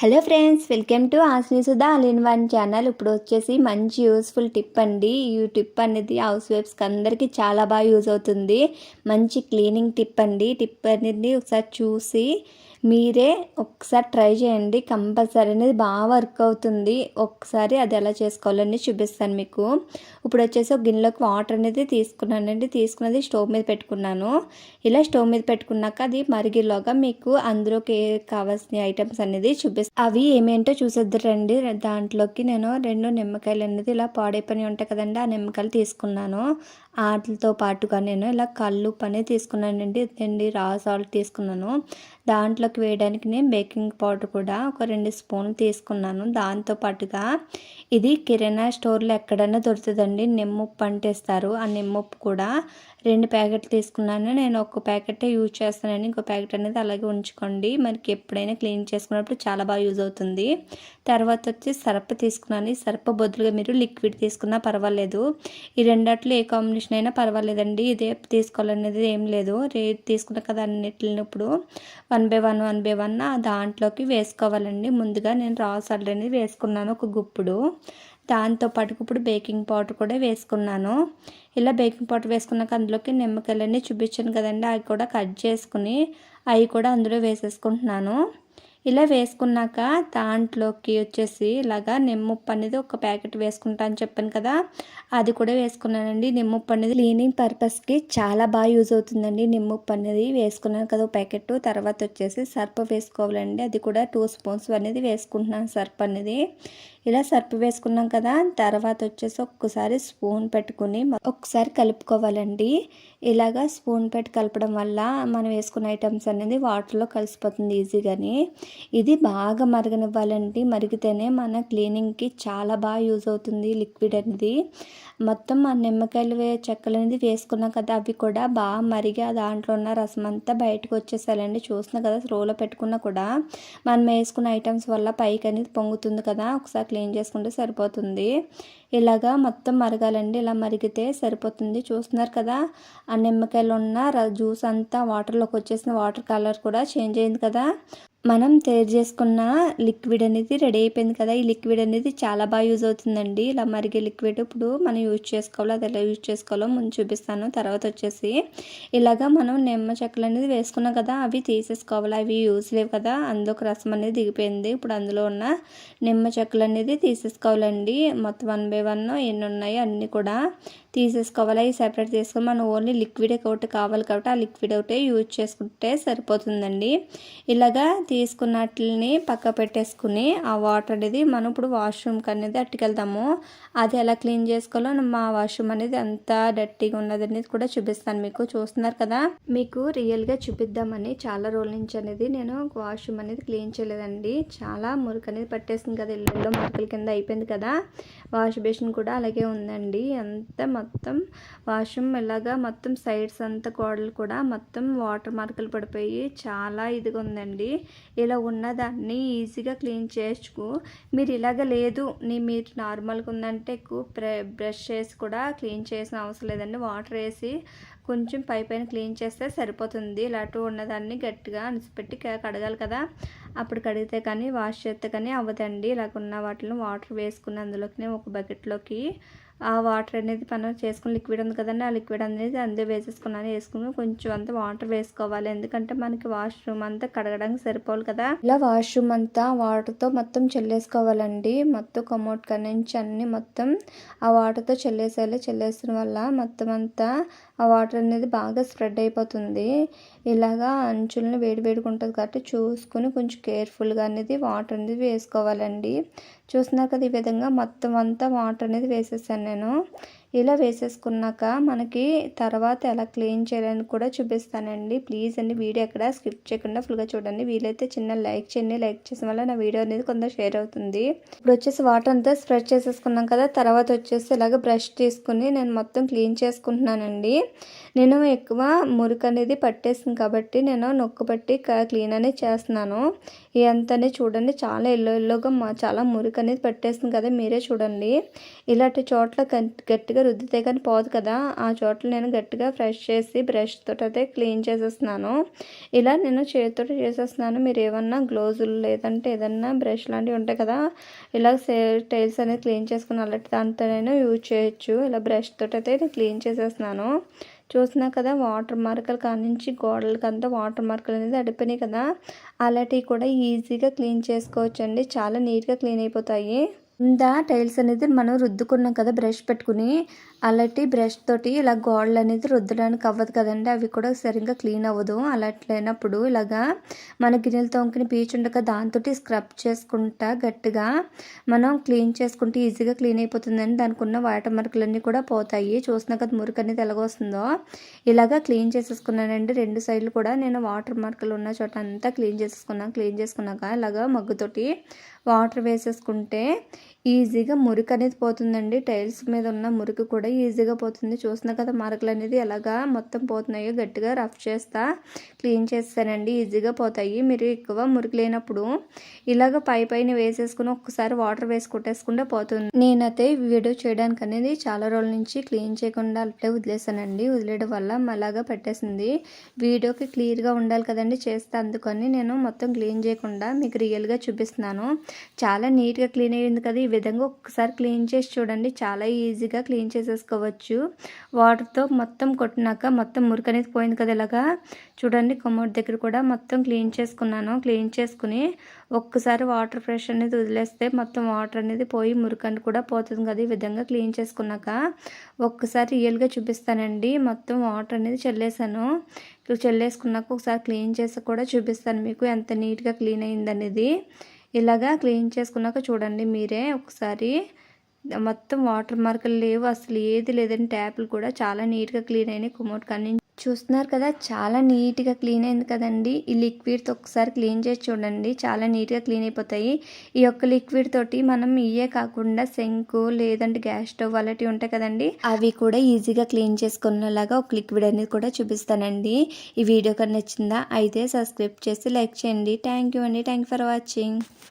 Hello friends welcome to Asni Sudha all in one channel. ఇప్పుడు వచ్చేసి మంచి useful tip అండి. ఈ టిప్ అనేది హౌస్ వైఫ్స్కి అందరికీ చాలా బాగా యూజ్ అవుతుంది. మంచి క్లీనింగ్ టిప్ అండి. టిప్ అనేది ఒకసారి చూసి మీరే ఒకసారి ట్రై చేయండి. కంపల్సరీ అనేది బాగా వర్క్ అవుతుంది. ఒకసారి అది ఎలా చేసుకోవాలని చూపిస్తాను మీకు. ఇప్పుడు వచ్చేసి ఒక గిన్నెలోకి వాటర్ అనేది తీసుకున్నానండి తీసుకున్నది స్టవ్ మీద పెట్టుకున్నాను. ఇలా స్టవ్ మీద పెట్టుకున్నాక అది మరిగిలోగా మీకు అందులోకి కావాల్సిన ఐటమ్స్ అనేది చూపిస్తాను అవి ఏమేంటో చూసేద్దరండి. దాంట్లోకి నేను రెండు నిమ్మకాయలు అనేది ఇలా పాడైపోయి ఉంటాయి కదండి. ఆ నిమ్మకాయలు తీసుకున్నాను. వాటితో పాటుగా నేను ఇలా కళ్ళు పని తీసుకున్నానండి. అండి రా సాల్ట్ తీసుకున్నాను. దాంట్లోకి వేయడానికి నేను బేకింగ్ పౌడర్ కూడా ఒక రెండు స్పూన్లు తీసుకున్నాను. దాంతో పాటుగా ఇది కిరాణా స్టోర్లో ఎక్కడైనా దొరుకుతుందండి. నిమ్మప్పు అంటేస్తారు. ఆ నిమ్మప్పు కూడా రెండు ప్యాకెట్లు తీసుకున్నాను. నేను ఒక ప్యాకెట్ యూజ్ చేస్తానని ఇంకో ప్యాకెట్ అనేది అలాగే ఉంచుకోండి. మనకి ఎప్పుడైనా క్లీన్ చేసుకున్నప్పుడు చాలా బాగా యూజ్ అవుతుంది. తర్వాత వచ్చి సర్ప్ తీసుకున్నాను. ఈ సరప బదులుగా మీరు లిక్విడ్ తీసుకున్నా పర్వాలేదు. ఈ రెండట్లో ఏ కాంబినేషన్ అయినా పర్వాలేదండి. ఇదే తీసుకోవాలనేది ఏం లేదు. రేట్ తీసుకున్న కదా అన్నిటిని ఇప్పుడు one by one one by one దాంట్లోకి వేసుకోవాలండి. ముందుగా నేను రా సాల్ట్ అనేది వేసుకున్నాను ఒక గుప్పుడు. దాంతో పాటు ఇప్పుడు బేకింగ్ పౌడర్ కూడా వేసుకున్నాను. ఇలా బేకింగ్ పౌడర్ వేసుకున్నాక అందులోకి నిమ్మకాయలన్నీ చూపించాను కదండి. అవి కూడా కట్ చేసుకుని అవి కూడా అందులో వేసేసుకుంటున్నాను. ఇలా వేసుకున్నాక దాంట్లోకి వచ్చేసి ఇలాగా నిమ్మప్పు అనేది ఒక ప్యాకెట్ వేసుకుంటా అని చెప్పాను కదా. అది కూడా వేసుకున్నానండి. నిమ్మప్పు అనేది క్లీనింగ్ పర్పస్కి చాలా బాగా యూజ్ అవుతుందండి. నిమ్మప్పు అనేది వేసుకున్నాను కదా ఒక ప్యాకెట్. తర్వాత వచ్చేసి సర్ప్ వేసుకోవాలండి. అది కూడా టూ స్పూన్స్ అనేది వేసుకుంటున్నాను సర్ప్ అనేది. ఇలా సర్పు వేసుకున్నాం కదా తర్వాత వచ్చేసి ఒక్కసారి స్పూన్ పెట్టుకుని ఒకసారి కలుపుకోవాలండి. ఇలాగా స్పూన్ పెట్టి కలపడం వల్ల మనం వేసుకున్న ఐటమ్స్ అనేది వాటర్లో కలిసిపోతుంది ఈజీగాని. ఇది బాగా మరగనివ్వాలండి. మరిగితేనే మన క్లీనింగ్కి చాలా బాగా యూజ్ అవుతుంది లిక్విడ్ అనేది. మొత్తం మన నిమ్మకాయలు వే చెక్కలు అనేది వేసుకున్నాం కదా అవి కూడా బాగా మరిగి దాంట్లో ఉన్న రసం అంతా బయటకు వచ్చేసాలండి చూస్తున్నా కదా రోలో పెట్టుకున్నా కూడా. మనం వేసుకున్న ఐటమ్స్ వల్ల పైకి అనేది పొంగుతుంది కదా ఒకసారి క్లీన్ చేసుకుంటే సరిపోతుంది. ఇలాగా మొత్తం మరగాలండి. ఇలా మరిగితే సరిపోతుంది. చూస్తున్నారు కదా ఆ నిమ్మకాయలు ఉన్న జ్యూస్ అంతా వాటర్లోకి వచ్చేసిన వాటర్ కలర్ కూడా చేంజ్ అయింది కదా. మనం తయారు చేసుకున్న లిక్విడ్ అనేది రెడీ అయిపోయింది కదా. ఈ లిక్విడ్ అనేది చాలా బాగా యూజ్ అవుతుందండి. ఇలా మరిగే లిక్విడ్ ఇప్పుడు మనం యూజ్ చేసుకోవాలో అది ఎలా యూజ్ చేసుకోవాలో ముందు చూపిస్తాను. తర్వాత వచ్చేసి ఇలాగా మనం నిమ్మ చెక్కలు అనేది వేసుకున్నాం కదా అవి తీసేసుకోవాలి. అవి యూజ్ లేవు కదా అందులో రసం అనేది దిగిపోయింది. ఇప్పుడు అందులో ఉన్న నిమ్మ చెక్కలు అనేది తీసేసుకోవాలండి. మొత్తం వన్ బై వన్ ఎన్ని ఉన్నాయి అన్నీ కూడా తీసేసుకోవాలి. అవి సెపరేట్ తీసుకొని మనం ఓన్లీ లిక్విడ్ ఒకటి కావాలి కాబట్టి ఆ లిక్విడ్ ఒకటే యూజ్ చేసుకుంటే సరిపోతుందండి. ఇలాగా తీసుకున్నట్లని పక్క పెట్టేసుకుని ఆ వాటర్ అనేది మనం ఇప్పుడు వాష్రూమ్కి అనేది అట్టుకెళ్తాము అది ఎలా క్లీన్ చేసుకోవాలో మా వాష్రూమ్ అనేది ఎంత డర్టీగా ఉన్నది అనేది కూడా చూపిస్తాను మీకు. చూస్తున్నారు కదా? మీకు రియల్గా చూపిద్దామని చాలా రోజుల నుంచి అనేది నేను వాష్రూమ్ అనేది క్లీన్ చేయలేదండి. చాలా మురికి అనేది పట్టేసింది కదా ఇళ్ళల్లో మురికల కింద అయిపోయింది కదా. వాష్ బేసిన్ కూడా అలాగే ఉందండి. అంతా మొత్తం వాష్రూమ్ ఇలాగా మొత్తం సైడ్స్ అంతా గోడలు కూడా మొత్తం వాటర్ మార్కులు పడిపోయి చాలా ఇదిగా ఉందండి. ఇలా ఉన్నదాన్ని ఈజీగా క్లీన్ చేసుకో మీరు ఇలాగ లేదు నీ మీరు నార్మల్గా ఉందంటే ఎక్కువ బ్రష్ చేసి కూడా క్లీన్ చేసిన అవసరం లేదండి. వాటర్ వేసి కొంచెం పై పైన క్లీన్ చేస్తే సరిపోతుంది. ఇలాంటి ఉన్నదాన్ని గట్టిగా అనిసిపెట్టి కడగాలి కదా. అప్పుడు కడిగితే కానీ వాష్ చేస్తే కానీ అవ్వదండి. ఇలాగ ఉన్న వాటిని వాటర్ వేసుకుని అందులోకి ఒక బకెట్లోకి ఆ వాటర్ అనేది మనం చేసుకుని లిక్విడ్ ఉంది కదండి ఆ లిక్విడ్ అనేది అందులో వేసేసుకున్నాను. వేసుకుని కొంచెం అంత వాటర్ వేసుకోవాలి. ఎందుకంటే మనకి వాష్రూమ్ అంతా కడగడానికి సరిపోవాలి కదా. ఇలా వాష్రూమ్ అంతా వాటర్తో మొత్తం చెల్లేసుకోవాలండి. మొత్తం కమోట్ నుంచి అన్ని మొత్తం ఆ వాటర్తో చెల్లేసేలా చెల్లేసిన వల్ల మొత్తం అంతా ఆ వాటర్ అనేది బాగా స్ప్రెడ్ అయిపోతుంది. ఇలాగా అంచులను వేడి వేడిగా ఉంటుంది కాబట్టి చూసుకుని కొంచెం కేర్ఫుల్గా అనేది వాటర్ అనేది వేసుకోవాలండి. చూస్తున్నారు కదా ఈ విధంగా మొత్తం అంతా వాటర్ అనేది వేసేసాను నేను. ఇలా వేసేసుకున్నాక మనకి తర్వాత ఎలా క్లీన్ చేయాలని కూడా చూపిస్తానండి. ప్లీజ్ అండి వీడియో ఎక్కడ స్కిప్ చేయకుండా ఫుల్గా చూడండి. వీలైతే చిన్న లైక్ చేయండి. లైక్ చేసిన వల్ల నా వీడియో అనేది కొంత షేర్ అవుతుంది. ఇప్పుడు వచ్చేసి వాటర్ అంతా స్ప్రెడ్ చేసేసుకున్నాం కదా తర్వాత వచ్చేసి ఇలాగ బ్రష్ తీసుకుని నేను మొత్తం క్లీన్ చేసుకుంటున్నానండి. నేను ఎక్కువ మురికి అనేది పట్టేసింది కాబట్టి నేను నొక్కు పట్టి క్లీన్ అనేది చేస్తున్నాను. ఇదంతా చూడండి చాలా ఎల్లో ఎల్లోగా చాలా మురికి అనేది పట్టేసింది కదా మీరే చూడండి. ఇలాంటి చోట్ల గట్టిగా గట్టిగా రుద్దితే కానీ పోదు కదా. ఆ చోట్ల నేను గట్టిగా ఫ్రెష్ చేసి బ్రష్ తోటి క్లీన్ చేసేస్తున్నాను. ఇలా నేను చేతితో చేసేస్తున్నాను. మీరు ఏమన్నా గ్లోజులు లేదంటే ఏదన్నా బ్రష్ లాంటివి ఉంటాయి కదా ఇలా టైల్స్ అనేది క్లీన్ చేసుకుని అలాంటి దాంతో నేను యూజ్ చేయొచ్చు. ఇలా బ్రష్ తోటైతే నేను క్లీన్ చేసేస్తున్నాను. చూసినా కదా వాటర్ మార్కులు కానించి గోడలకంతా వాటర్ మార్కులు అనేది అడిపోయినాయి కదా. అలాంటివి కూడా ఈజీగా క్లీన్ చేసుకోవచ్చండి. చాలా నీట్గా క్లీన్ అయిపోతాయి. ఇందా టైల్స్ అనేది మనం రుద్దుకున్నాం కదా బ్రష్ పెట్టుకుని. అలాంటి బ్రష్ తోటి ఇలా గోడలు అనేది రుద్దడానికి అవ్వదు కదండి. అవి కూడా సరిగ్గా క్లీన్ అవ్వదు. అలాంటినప్పుడు ఇలాగా మన గిన్నెలు తోముకుని పీచు ఉండక దాంతో స్క్రబ్ చేసుకుంటా గట్టిగా మనం క్లీన్ చేసుకుంటే ఈజీగా క్లీన్ అయిపోతుందని దానికి ఉన్న వాటర్ మరకలన్నీ కూడా పోతాయి. చూసినా కదా మురికి అనేది ఎలాగొస్తుందో ఇలాగా క్లీన్ చేసేసుకున్నానండి. రెండు సైడ్లు కూడా నేను వాటర్ మరకలు ఉన్న చోట అంతా క్లీన్ చేసేసుకున్నాను. క్లీన్ చేసుకున్నాక ఇలాగా మగ్గుతోటి వాటర్ వేసేసుకుంటే ఈజీగా మురికి అనేది పోతుందండి. టైల్స్ మీద ఉన్న మురికి కూడా ఈజీగా పోతుంది. చూసిన కదా మరకలు అనేది ఎలాగా మొత్తం పోతున్నాయో గట్టిగా రఫ్ చేస్తా క్లీన్ చేస్తానండి. ఈజీగా పోతాయి. మీరు ఎక్కువ మురికి లేనప్పుడు ఇలాగ పై పైన వేసేసుకుని ఒక్కసారి వాటర్ వేసి కొట్టేసుకుంటే పోతుంది. నేనైతే వీడియో చేయడానికి అనేది చాలా రోజుల నుంచి క్లీన్ చేయకుండా అట్లే వదిలేసానండి. వదిలేయడం వల్ల అలాగా పెట్టేసింది. వీడియోకి క్లియర్గా ఉండాలి కదండి చేస్తే. అందుకని నేను మొత్తం క్లీన్ చేయకుండా మీకు రియల్గా చూపిస్తున్నాను. చాలా నీట్గా క్లీన్ అయ్యింది కదా ఈ విధంగా ఒక్కసారి క్లీన్ చేసి చూడండి. చాలా ఈజీగా క్లీన్ చేసేసుకోవచ్చు. వాటర్తో మొత్తం కొట్టినాక మొత్తం మురికి అనేది పోయింది కదా ఇలాగా. చూడండి కొమ్మటి దగ్గర కూడా మొత్తం క్లీన్ చేసుకున్నాను. క్లీన్ చేసుకుని ఒక్కసారి వాటర్ ఫ్రెష్ అనేది వదిలేస్తే మొత్తం వాటర్ అనేది పోయి మురికని కూడా పోతుంది కదా ఈ విధంగా క్లీన్ చేసుకున్నాక. ఒక్కసారి రియల్గా చూపిస్తానండి. మొత్తం వాటర్ అనేది చల్లేసాను చల్లేసుకున్నాక ఒకసారి క్లీన్ చేసి కూడా చూపిస్తాను మీకు ఎంత నీట్గా క్లీన్ అయిందనేది. ఇలాగా క్లీన్ చేసుకున్నాక చూడండి మీరే ఒకసారి. మొత్తం వాటర్ మార్కులు లేవు అసలు ఏది లేదని ట్యాప్లు కూడా చాలా నీట్గా క్లీన్ అయినాయి కుమోట్ కానీ చూస్తున్నారు కదా చాలా నీట్గా క్లీన్ అయింది కదండి. ఈ లిక్విడ్తో ఒకసారి క్లీన్ చేసి చూడండి. చాలా నీట్గా క్లీన్ అయిపోతాయి. ఈ యొక్క లిక్విడ్ తోటి మనం ఇయే కాకుండా శంకు లేదంటే గ్యాస్ స్టవ్ అలాంటివి ఉంటాయి కదండి. అవి కూడా ఈజీగా క్లీన్ చేసుకునేలాగా ఒక లిక్విడ్ అనేది కూడా చూపిస్తానండి. ఈ వీడియో కన్నా నచ్చిందా అయితే సబ్స్క్రైబ్ చేసి లైక్ చేయండి. థ్యాంక్ యూ అండి. Thank for watching.